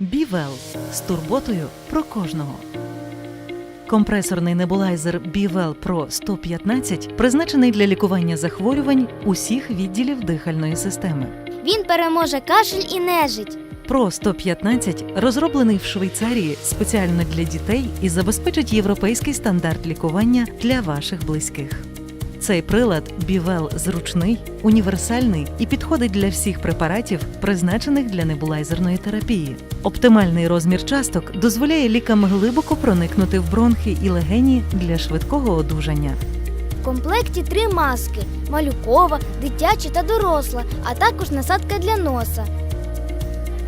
Бівел з турботою про кожного. Компресорний небулайзер Бівел Pro 115 призначений для лікування захворювань усіх відділів дихальної системи. Він переможе кашель і нежить. Pro 115 розроблений в Швейцарії спеціально для дітей і забезпечить європейський стандарт лікування для ваших близьких. Цей прилад Бівел зручний, універсальний і підходить для всіх препаратів, призначених для небулайзерної терапії. Оптимальний розмір часток дозволяє лікам глибоко проникнути в бронхи і легені для швидкого одужання. В комплекті три маски: малюкова, дитяча та доросла, а також насадка для носа.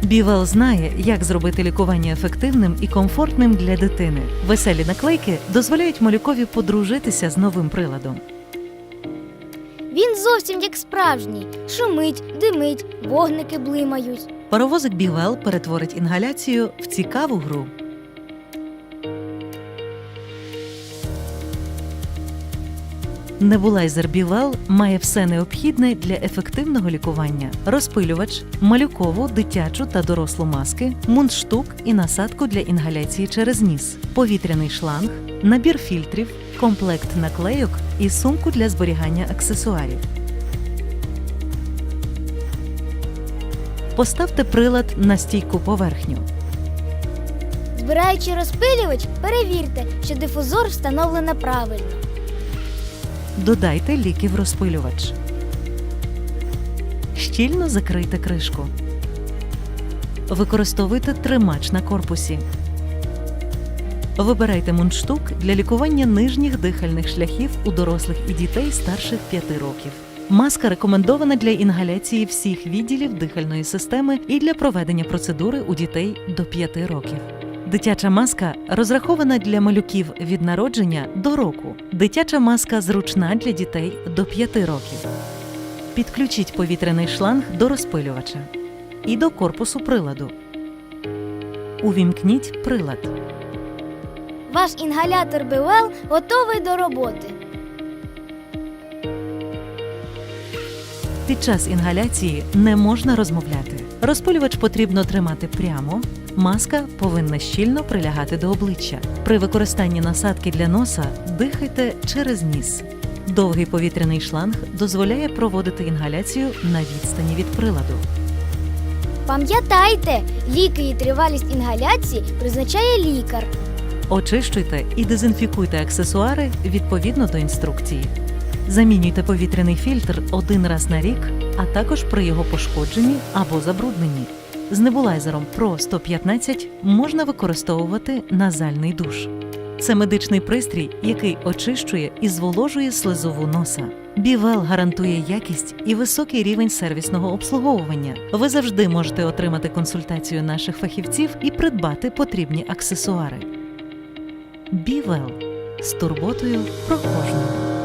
Бівел знає, як зробити лікування ефективним і комфортним для дитини. Веселі наклейки дозволяють малюкові подружитися з новим приладом. Він зовсім як справжній. Шумить, димить, вогники блимають. Паровозик Бівел перетворить інгаляцію в цікаву гру. Небулайзер Бівел має все необхідне для ефективного лікування: розпилювач, малюкову, дитячу та дорослу маски, мундштук і насадку для інгаляції через ніс, повітряний шланг, набір фільтрів, комплект наклейок і сумку для зберігання аксесуарів. Поставте прилад на стійку поверхню. Збираючи розпилювач, перевірте, що дифузор встановлено правильно. Додайте ліки в розпилювач. Щільно закрийте кришку. Використовуйте тримач на корпусі. Вибирайте мундштук для лікування нижніх дихальних шляхів у дорослих і дітей старших 5 років. Маска рекомендована для інгаляції всіх відділів дихальної системи і для проведення процедури у дітей до 5 років. Дитяча маска розрахована для малюків від народження до року. Дитяча маска зручна для дітей до 5 років. Підключіть повітряний шланг до розпилювача і до корпусу приладу. Увімкніть прилад. Ваш інгалятор БВЛ готовий до роботи. Під час інгаляції не можна розмовляти. Розпилювач потрібно тримати прямо. Маска повинна щільно прилягати до обличчя. При використанні насадки для носа дихайте через ніс. Довгий повітряний шланг дозволяє проводити інгаляцію на відстані від приладу. Пам'ятайте, ліки і тривалість інгаляції призначає лікар. Очищуйте і дезінфікуйте аксесуари відповідно до інструкції. Замінюйте повітряний фільтр один раз на рік, а також при його пошкодженні або забрудненні. З небулайзером Pro 115 можна використовувати назальний душ. Це медичний пристрій, який очищує і зволожує слизову носа. Бівел гарантує якість і високий рівень сервісного обслуговування. Ви завжди можете отримати консультацію наших фахівців і придбати потрібні аксесуари. Бівел з турботою про кожного.